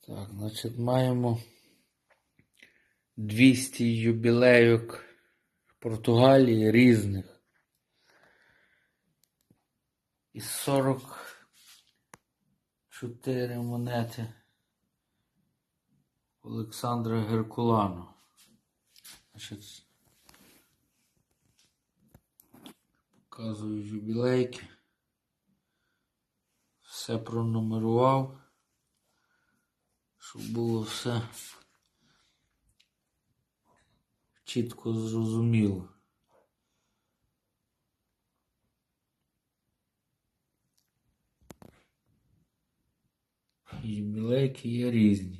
Так, значить, маємо 200 юбілейок Португалії різних. І 44 монети Олександра Геркулану. Значить, показую юбілейки. Все пронумерував, щоб було все чітко зрозуміло. Юбілейки є різні.